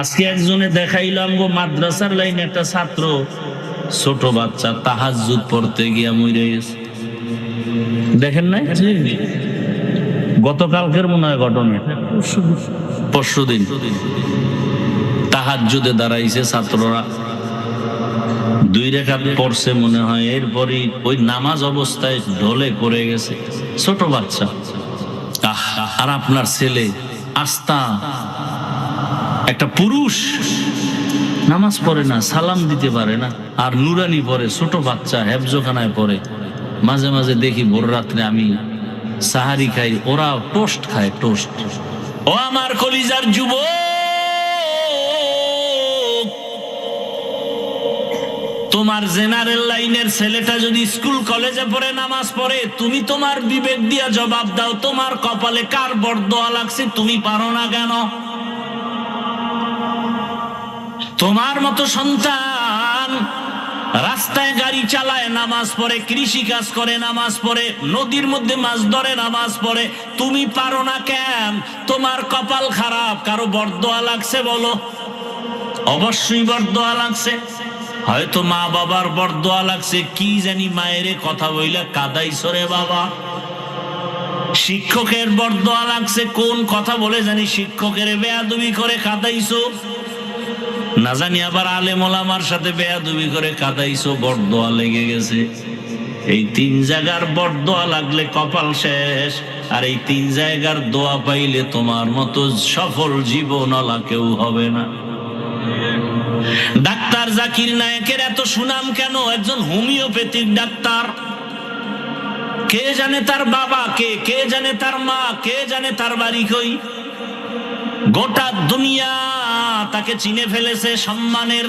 আজকে একজনে দেখাইলাম গো, মাদ্রাসার লাইনে একটা ছাত্র। ছোট বাচ্চা তাহাজুদ পড়তে গিয়া মরে গেছে। দেখেন নাই? গতকালকের মনে হয় ঘটনা। পরশু দিন। তাহাজুদে দাঁড়াইছে ছাত্ররা। দুই রেখা পড়ছে মনে হয়, এরপরই ওই নামাজ অবস্থায় ঢলে পড়ে গেছে। ছোট বাচ্চা। আর আপনার ছেলে আস্তা একটা পুরুষ নামাজ পড়ে না, সালাম দিতে পারে না, আর নুরানি পরে, ছোট বাচ্চা হেফজোখানায় পড়ে। মাঝে মাঝে দেখি ভোর রাত্রে আমি সাহারি খাই, ওরা টোস্ট খায়, টোস্ট। ও আমার কলিজার যুব তোমার জেনারেল লাইনের ছেলেটা যদি স্কুল কলেজে পড়ে, নামাজ পড়ে, তুমি তোমার বিবেক দিয়া জবাব দাও, তোমার কপালে কার বরদোয়া লাগছে, তুমি পারো না কেন? তোমার মতো সন্তান রাস্তায় গাড়ি চালায়, নামাজ পড়ে কৃষি কাজ করে, নামাজ পড়ে, নদীর মধ্যে মাছ ধরে, নামাজ পড়ে, তুমি পারো না কেন? তোমার কপাল খারাপ, কারও বরদোয়া লাগছে বলো? অবশ্যই বরদোয়া লাগছে। হয়তো মা বাবার বরদোয়া লাগছে, কি জানি মায়েরে কথা বইলা কাদাইছো রে বাবা। শিক্ষকের বরদোয়া লাগছে, কোন কথা বলে জানি শিক্ষকের বেয়াদবি করে কাদাইছো? না জানি আবার আলেম ওলামার সাথে বেয়াদবি করে কাদাইছো বরদোয়া লেগে গেছে। এই তিন জায়গার বরদোয়া লাগলে কপাল শেষ, আর এই তিন জায়গার দোয়া পাইলে তোমার মতো সফল জীবন আলা কেউ হবে না। ডাক্তার জাকির নায়কের এত সুনাম কেন? একজন হোমিওপ্যাথিক ডাক্তার। কে জানে তার বাবা কে? কে জানে তার মা? কে জানে তার বাড়ি কই? গোটা দুনিয়া তাকে চিনে ফেলেছে সম্মানের